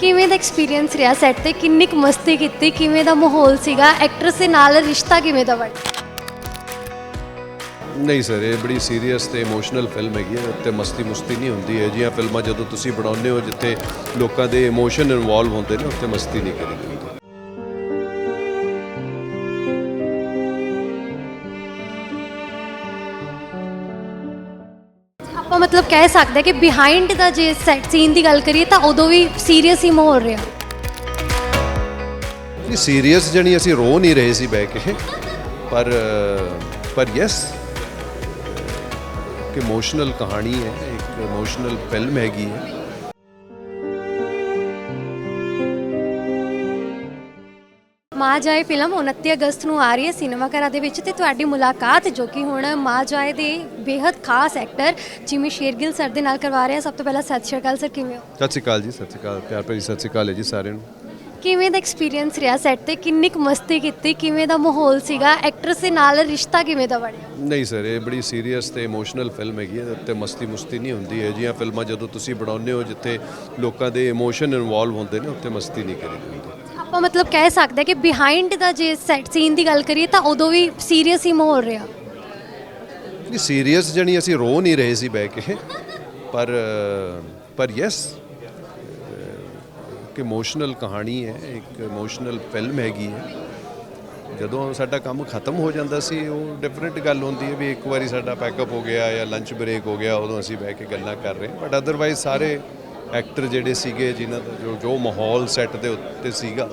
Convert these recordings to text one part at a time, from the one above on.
ਕਿਵੇਂ ਦਾ ਐਕਸਪੀਰੀਅੰਸ ਰਿਹਾ ਸੈੱਟ ਤੇ? ਕਿੰਨੀ ਕੁ ਮਸਤੀ ਕੀਤੀ? ਕਿਵੇਂ ਦਾ ਮਾਹੌਲ ਸੀਗਾ? ਐਕਟਰਸ ਦੇ ਨਾਲ ਰਿਸ਼ਤਾ ਕਿਵੇਂ ਦਾ ਬਣਿਆ ਨਹੀਂ ਸਰ ਇਹ ਬੜੀ ਸੀਰੀਅਸ ਤੇ ਇਮੋਸ਼ਨਲ ਫਿਲਮ ਹੈਗੀ ਹੈ ਤੇ ਮਸਤੀ ਮੁਸਤੀ ਨਹੀਂ ਹੁੰਦੀ ਹੈ ਜੀਆਂ ਫਿਲਮਾਂ ਜਦੋਂ ਤੁਸੀਂ ਬਣਾਉਂਦੇ ਹੋ ਜਿੱਥੇ ਲੋਕਾਂ ਦੇ ਇਮੋਸ਼ਨ ਇਨਵੋਲਵ ਹੁੰਦੇ ਨੇ, ਉੱਥੇ ਮਸਤੀ ਨਹੀਂ ਕਰੀ ਜਾਂਦੀ ਮਤਲਬ ਕਹਿ ਸਕਦੇ ਕਿ ਬਿਹਾਈਂਡ ਦਾ ਜੇ ਸੈਟ ਸੀਨ ਦੀ ਗੱਲ ਕਰੀਏ ਤਾਂ ਉਦੋਂ ਵੀ ਸੀਰੀਅਸ ਹੀ ਮਾਹੌਲ ਰਿਹਾ। ਇਹ ਸੀਰੀਅਸ ਜਣੀ ਅਸੀਂ ਰੋ ਨਹੀਂ ਰਹੇ ਸੀ ਬਹਿ ਕੇ। ਪਰ ਪਰ ਯੈਸ ਕਿ ਇਮੋਸ਼ਨਲ ਕਹਾਣੀ ਹੈ, ਇੱਕ ਇਮੋਸ਼ਨਲ ਫਿਲਮ ਹੈਗੀ ਹੈ। ਮਾਂ ਜਾਏ ਫਿਲਮ 29 ਅਗਸਤ ਨੂੰ ਆ ਰਹੀ ਹੈ ਸਿਨੇਮਾ ਘਰਾਂ ਦੇ ਵਿੱਚ ਤੇ ਤੁਹਾਡੀ ਮੁਲਾਕਾਤ ਜੋ ਕਿ ਹੁਣ ਮਾਂ ਜਾਏ ਦੇ ਬੇहद ਖਾਸ ਐਕਟਰ ਜਿਮੀ ਸ਼ੇਰਗਿਲ ਸਰ ਦੇ ਨਾਲ ਕਰਵਾ ਰਹੇ। ਆ ਸਭ ਤੋਂ ਪਹਿਲਾਂ ਸਤਿ ਸ਼੍ਰੀ ਅਕਾਲ ਸਰ ਕਿਵੇਂ ਹੋ? ਸਤਿ ਸ਼੍ਰੀ ਅਕਾਲ ਜੀ ਸਤਿ ਸ਼੍ਰੀ ਅਕਾਲ। ਪਿਆਰ ਭਰੀ ਸਤਿ ਸ਼੍ਰੀ ਅਕਾਲ ਹੈ ਜੀ ਸਾਰਿਆਂ ਨੂੰ। ਕਿਵੇਂ ਦਾ ਐਕਸਪੀਰੀਅੰਸ ਰਿਹਾ ਸੈੱਟ ਤੇ? ਕਿੰਨੀ ਕੁ ਮਸਤੀ ਕੀਤੀ? ਕਿਵੇਂ ਦਾ ਮਾਹੌਲ ਸੀਗਾ? ਐਕਟਰਸ ਦੇ ਨਾਲ ਰਿਸ਼ਤਾ ਕਿਵੇਂ ਦਾ ਬਣਿਆ? ਨਹੀਂ ਸਰ ਇਹ ਬੜੀ ਸੀਰੀਅਸ ਤੇ ਇਮੋਸ਼ਨਲ ਫਿਲਮ ਹੈਗੀ ਹੈ ਤੇ ਮਸਤੀ ਮੁਸਤੀ ਨਹੀਂ ਹੁੰਦੀ ਹੈ ਜੀਆਂ ਫਿਲਮਾਂ ਜਦੋਂ ਤੁਸੀਂ ਬਣਾਉਂਦੇ ਹੋ ਜਿੱਥੇ ਲੋਕਾਂ ਦੇ ਇਮੋਸ਼ਨ ਇਨਵੋਲਵ ਹੁੰਦੇ ਨੇ ਉੱਥੇ ਮਸਤੀ ਨਹੀਂ ਕਰੀ ਜਾਂਦੀ। ਆਪਾਂ ਮਤਲਬ ਕਹਿ ਸਕਦੇ ਕਿ ਬਿਹਾਈਂਡ ਦਾ ਜੇ ਸੈਟ ਸੀਨ ਦੀ ਗੱਲ ਕਰੀਏ ਤਾਂ ਉਦੋਂ ਵੀ ਸੀਰੀਅਸ ਹੀ ਮਾਹੌਲ ਰਿਹਾ। ਇਹ ਸੀਰੀਅਸ ਜਣੀ ਅਸੀਂ ਰੋ ਨਹੀਂ ਰਹੇ ਸੀ ਬਹਿ ਕੇ। ਪਰ ਪਰ ਯੈਸ ਕਿ ਇਮੋਸ਼ਨਲ ਕਹਾਣੀ ਹੈ, ਇੱਕ ਇਮੋਸ਼ਨਲ ਫਿਲਮ ਹੈਗੀ ਹੈ। ਜਦੋਂ ਸਾਡਾ ਕੰਮ ਖਤਮ ਹੋ ਜਾਂਦਾ ਸੀ, ਉਹ ਡਿਫਰੈਂਟ ਗੱਲ ਹੁੰਦੀ ਹੈ ਵੀ ਇੱਕ ਵਾਰੀ ਸਾਡਾ ਪੈਕਅਪ ਹੋ ਗਿਆ ਜਾਂ ਲੰਚ ਬ੍ਰੇਕ ਹੋ ਗਿਆ, ਉਦੋਂ ਅਸੀਂ ਬਹਿ ਕੇ ਗੱਲਾਂ ਕਰ ਰਹੇ ਬਟ ਅਦਰਵਾਈਜ਼ ਸਾਰੇ ਐਕਟਰ ਜਿਹੜੇ ਸੀਗੇ, ਜਿਨ੍ਹਾਂ ਦਾ ਜੋ ਜੋ ਮਾਹੌਲ ਸੈੱਟ ਦੇ ਉੱਤੇ ਸੀਗਾ,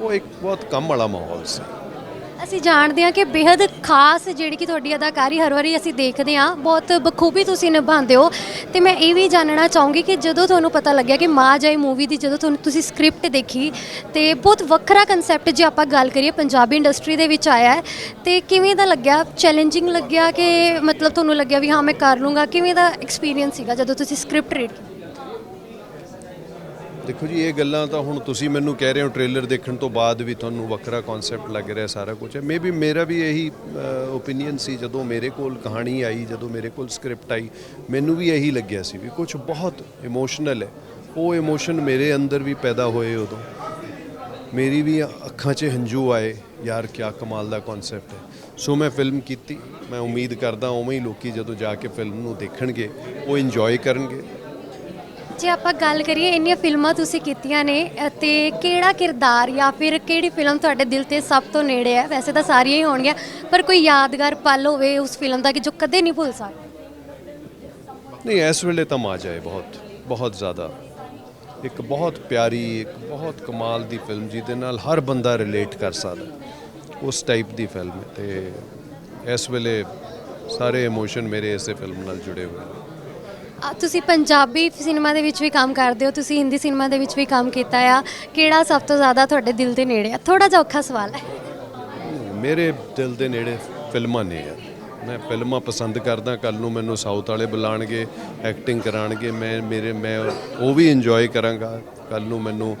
ਉਹ ਇੱਕ ਬਹੁਤ ਕੰਮ ਵਾਲਾ ਮਾਹੌਲ ਸੀ। ਅਸੀਂ ਜਾਣਦੇ ਹਾਂ ਕਿ ਬੇहद ਖਾਸ ਜਿਹੜੀ ਕਿ ਤੁਹਾਡੀ ਅਦਾਕਾਰੀ ਹਰ ਵਾਰੀ ਅਸੀਂ ਦੇਖਦੇ ਹਾਂ। ਬਹੁਤ ਬਖੂਬੀ ਤੁਸੀਂ ਨਿਭਾਉਂਦੇ ਹੋ। ਤੇ ਮੈਂ ਇਹ ਵੀ ਜਾਣਨਾ ਚਾਹੂੰਗੀ ਕਿ ਜਦੋਂ ਤੁਹਾਨੂੰ ਪਤਾ ਲੱਗਿਆ ਕਿ ਮਾਂ ਜਾਈ ਮੂਵੀ ਦੀ ਜਦੋਂ ਤੁਹਾਨੂੰ ਤੁਸੀਂ ਸਕ੍ਰਿਪਟ ਦੇਖੀ, ਤੇ ਬਹੁਤ ਵੱਖਰਾ ਕਨਸੈਪਟ ਜੇ ਆਪਾਂ ਗੱਲ ਕਰੀਏ, ਪੰਜਾਬੀ ਇੰਡਸਟਰੀ ਦੇ ਵਿੱਚ ਆਇਆ ਹੈ, ਤੇ ਕਿਵੇਂ ਦਾ ਲੱਗਿਆ? ਚੈਲੰਜਿੰਗ ਲੱਗਿਆ ਕਿ ਮਤਲਬ ਤੁਹਾਨੂੰ ਲੱਗਿਆ ਵੀ ਹਾਂ, ਮੈਂ ਕਰ ਲੂੰਗਾ? ਕਿਵੇਂ ਦਾ ਐਕਸਪੀਰੀਅੰਸ ਸੀਗਾ ਜਦੋਂ ਤੁਸੀਂ ਸਕ੍ਰਿਪਟ ਰੀਡ ਕੀਤੀ? ਦੇਖੋ ਜੀ, ਇਹ ਗੱਲਾਂ ਤਾਂ ਹੁਣ ਤੁਸੀਂ ਮੈਨੂੰ ਕਹਿ ਰਹੇ ਹੋ ਟ੍ਰੇਲਰ ਦੇਖਣ ਤੋਂ ਬਾਅਦ ਵੀ ਤੁਹਾਨੂੰ ਵੱਖਰਾ ਕਨਸੈਪਟ ਲੱਗ ਰਿਹਾ ਸਾਰਾ ਕੁਝ ਹੈ ਮੇਬੀ ਮੇਰਾ ਵੀ ਇਹੀ ਓਪੀਨੀਅਨ ਸੀ, ਜਦੋਂ ਮੇਰੇ ਕੋਲ ਕਹਾਣੀ ਆਈ, ਜਦੋਂ ਮੇਰੇ ਕੋਲ ਸਕ੍ਰਿਪਟ ਆਈ, ਮੈਨੂੰ ਵੀ ਇਹੀ ਲੱਗਿਆ ਸੀ ਵੀ ਕੁਝ ਬਹੁਤ ਇਮੋਸ਼ਨਲ ਹੈ। ਉਹ ਇਮੋਸ਼ਨ ਮੇਰੇ ਅੰਦਰ ਵੀ ਪੈਦਾ ਹੋਏ ਉਦੋਂ। ਮੇਰੀ ਵੀ ਅੱਖਾਂ 'ਚ ਹੰਝੂ ਆਏ, ਯਾਰ ਕੀ ਕਮਾਲ ਦਾ ਕਨਸੈਪਟ ਹੈ। ਸੋ ਮੈਂ ਫਿਲਮ ਕੀਤੀ, ਮੈਂ ਉਮੀਦ ਕਰਦਾ ਉਵੇਂ ਹੀ ਲੋਕੀ ਜਦੋਂ ਜਾ ਕੇ ਫਿਲਮ ਨੂੰ ਦੇਖਣਗੇ, ਉਹ ਇੰਜੋਏ ਕਰਨਗੇ। ਜੇ ਆਪਾਂ ਗੱਲ ਕਰੀਏ ਇੰਨੀਆਂ ਫਿਲਮਾਂ ਤੁਸੀਂ ਕੀਤੀਆਂ ਨੇ ਅ, ਤੇ ਕਿਹੜਾ ਕਿਰਦਾਰ ਜਾਂ ਫਿਰ ਕਿਹੜੀ ਫਿਲਮ ਤੁਹਾਡੇ ਦਿਲ ਤੇ ਸਭ ਤੋਂ ਨੇੜੇ ਹੈ? ਵੈਸੇ ਤਾਂ ਸਾਰੀਆਂ ਹੀ ਹੋਣਗੀਆਂ ਪਰ ਕੋਈ ਯਾਦਗਾਰ ਪਲ ਹੋਵੇ ਉਸ ਫਿਲਮ ਦਾ ਕਿ ਜੋ ਕਦੇ ਨਹੀਂ ਭੁੱਲ ਸਕਦਾ ਨਹੀਂ ਇਸ ਵੇਲੇ ਤਾਂ ਮਾ ਜਾਏ ਬਹੁਤ ਬਹੁਤ ਜ਼ਿਆਦਾ। ਇੱਕ ਬਹੁਤ ਪਿਆਰੀ ਇੱਕ ਬਹੁਤ ਕਮਾਲ ਦੀ ਫਿਲਮ ਜਿਹਦੇ ਨਾਲ ਹਰ ਬੰਦਾ ਰਿਲੇਟ ਕਰ ਸਕਦਾ ਉਸ ਟਾਈਪ ਦੀ ਫਿਲਮ ਹੈ ਤੇ ਇਸ ਵੇਲੇ ਸਾਰੇ ਇਮੋਸ਼ਨ ਮੇਰੇ ਇਸੇ ਫਿਲਮ ਨਾਲ ਜੁੜੇ ਹੋਏ ਨੇ। ਅ, ਤੁਸੀਂ ਪੰਜਾਬੀ ਸਿਨੇਮਾ ਦੇ ਵਿੱਚ ਵੀ ਕੰਮ ਕਰਦੇ ਹੋ ਤੁਸੀਂ ਹਿੰਦੀ ਸਿਨੇਮਾ ਦੇ ਵਿੱਚ ਵੀ ਕੰਮ ਕੀਤਾ ਆ। ਕਿਹੜਾ ਸਭ ਤੋਂ ਜ਼ਿਆਦਾ ਤੁਹਾਡੇ ਦਿਲ ਦੇ ਨੇੜੇ ਆ? ਥੋੜਾ ਜਿਹਾ ਔਖਾ ਸਵਾਲ ਹੈ। ਮੇਰੇ ਦਿਲ ਦੇ ਨੇੜੇ ਫਿਲਮਾਂ ਨੇ ਯਾਰ ਮੈਂ ਫਿਲਮਾਂ ਪਸੰਦ ਕਰਦਾ ਕੱਲ ਨੂੰ ਮੈਨੂੰ ਸਾਊਥ ਵਾਲੇ ਬੁਲਾਣਗੇ ਐਕਟਿੰਗ ਕਰਾਣਗੇ ਮੈਂ ਮੇਰੇ ਮੈਂ ਉਹ ਵੀ ਇੰਜੋਏ ਕਰਾਂਗਾ। ਕੱਲ ਨੂੰ ਮੈਨੂੰ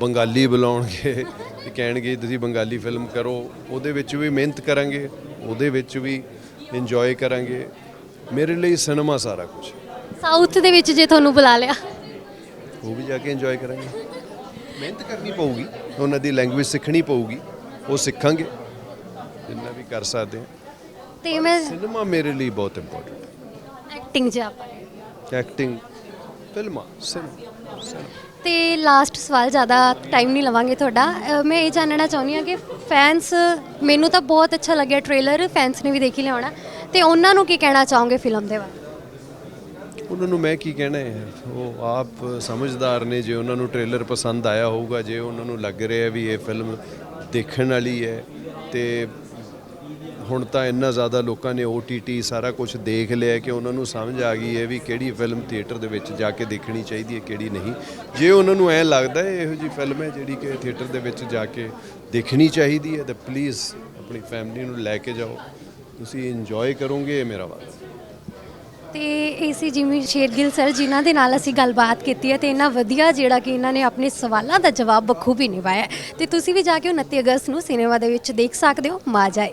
ਬੰਗਾਲੀ ਬੁਲਾਉਣਗੇ ਤੇ ਕਹਿਣਗੇ ਤੁਸੀਂ ਬੰਗਾਲੀ ਫਿਲਮ ਕਰੋ। ਉਹਦੇ ਵਿੱਚ ਵੀ ਮਿਹਨਤ ਕਰਾਂਗੇ ਉਹਦੇ ਵਿੱਚ ਵੀ ਇੰਜੋਏ ਕਰਾਂਗੇ। ਮੇਰੇ ਲਈ ਸਿਨੇਮਾ ਸਾਰਾ ਕੁਝ ਸਾਊਥ ਦੇ ਵਿੱਚ ਜੇ ਤੁਹਾਨੂੰ ਬੁਲਾ ਲਿਆ। ਉਹ ਵੀ ਜਾ ਕੇ ਇੰਜੋਏ ਕਰਾਂਗੇ। ਮਿਹਨਤ ਕਰਨੀ ਪਊਗੀ ਉਹਨਾਂ ਦੀ ਲੈਂਗੁਏਜ ਸਿੱਖਣੀ ਪਊਗੀ ਉਹ ਸਿੱਖਾਂਗੇ ਜਿੰਨਾ ਵੀ ਕਰ ਸਕਦੇ ਹਾਂ। ਤੇ ਮੈਂ ਸਿਨੇਮਾ ਮੇਰੇ ਲਈ ਬਹੁਤ ਇੰਪੋਰਟੈਂਟ ਐਕਟਿੰਗ 'ਚ ਆਪਾਂ ਐਕਟਿੰਗ ਫਿਲਮਾਂ ਸਿਨੇਮਾ ਤੇ ਲਾਸਟ ਸਵਾਲ ਜ਼ਿਆਦਾ ਟਾਈਮ ਨਹੀਂ ਲਵਾਂਗੇ ਤੁਹਾਡਾ। ਮੈਂ ਇਹ ਜਾਣਨਾ ਚਾਹੁੰਦੀ ਹਾਂ ਕਿ ਫੈਨਸ ਮੈਨੂੰ ਤਾਂ ਬਹੁਤ ਅੱਛਾ ਲੱਗਿਆ ਟ੍ਰੇਲਰ ਫੈਨਸ ਨੇ ਵੀ ਦੇਖ ਲਿਆਉਣਾ ਤੇ ਉਹਨਾਂ ਨੂੰ ਕੀ ਕਹਿਣਾ ਚਾਹੋਗੇ ਫਿਲਮ ਦੇ ਬਾਰੇ? ਉਹਨਾਂ ਨੂੰ ਮੈਂ ਕੀ ਕਹਿਣਾ ਹੈ? ਉਹ ਆਪ ਸਮਝਦਾਰ ਨੇ, ਜੇ ਉਹਨਾਂ ਨੂੰ ਟ੍ਰੇਲਰ ਪਸੰਦ ਆਇਆ ਹੋਊਗਾ, ਜੇ ਉਹਨਾਂ ਨੂੰ ਲੱਗ ਰਿਹਾ ਵੀ ਇਹ ਫਿਲਮ ਦੇਖਣ ਵਾਲੀ ਹੈ, ਤੇ ਹੁਣ ਤਾਂ ਇੰਨਾ ਜ਼ਿਆਦਾ ਲੋਕਾਂ ਨੇ OTT ਸਾਰਾ ਕੁਝ ਦੇਖ ਲਿਆ ਕਿ ਉਹਨਾਂ ਨੂੰ ਸਮਝ ਆ ਗਈ ਹੈ ਵੀ ਕਿਹੜੀ ਫਿਲਮ ਥੀਏਟਰ ਦੇ ਵਿੱਚ ਜਾ ਕੇ ਦੇਖਣੀ ਚਾਹੀਦੀ ਹੈ, ਕਿਹੜੀ ਨਹੀਂ। ਜੇ ਉਹਨਾਂ ਨੂੰ ਐ ਲੱਗਦਾ ਹੈ, ਇਹੋ ਜੀ ਫਿਲਮ ਹੈ ਜਿਹੜੀ ਕਿ ਥੀਏਟਰ ਦੇ ਵਿੱਚ ਜਾ ਕੇ ਦੇਖਣੀ ਚਾਹੀਦੀ ਹੈ, ਤਾਂ ਪਲੀਜ਼ ਆਪਣੀ ਫੈਮਿਲੀ ਨੂੰ ਲੈ ਕੇ ਜਾਓ। ਤੁਸੀਂ ਇੰਜੋਏ ਕਰੋਗੇ, ਇਹ ਮੇਰਾ ਵਾਅਦਾ ਤੇ ਏਸੀ ਜਿਵੇਂ ਸ਼ੇਰਗਿੱਲ ਸਰ ਜਿਨ੍ਹਾਂ ਦੇ ਨਾਲ ਅਸੀਂ ਗੱਲਬਾਤ ਕੀਤੀ ਹੈ ਤੇ ਇੰਨਾ ਵਧੀਆ ਜਿਹੜਾ ਕਿ ਇਹਨਾਂ ਨੇ ਆਪਣੇ ਸਵਾਲਾਂ ਦਾ ਜਵਾਬ ਬਖੂਬੀ ਨਿਭਾਇਆ ਹੈ। ਤੇ ਤੁਸੀਂ ਵੀ ਜਾ ਕੇ 29 ਅਗਸਤ ਨੂੰ ਸਿਨੇਮਾ ਦੇ ਵਿੱਚ ਦੇਖ ਸਕਦੇ ਹੋ ਮਾ ਜਾਏ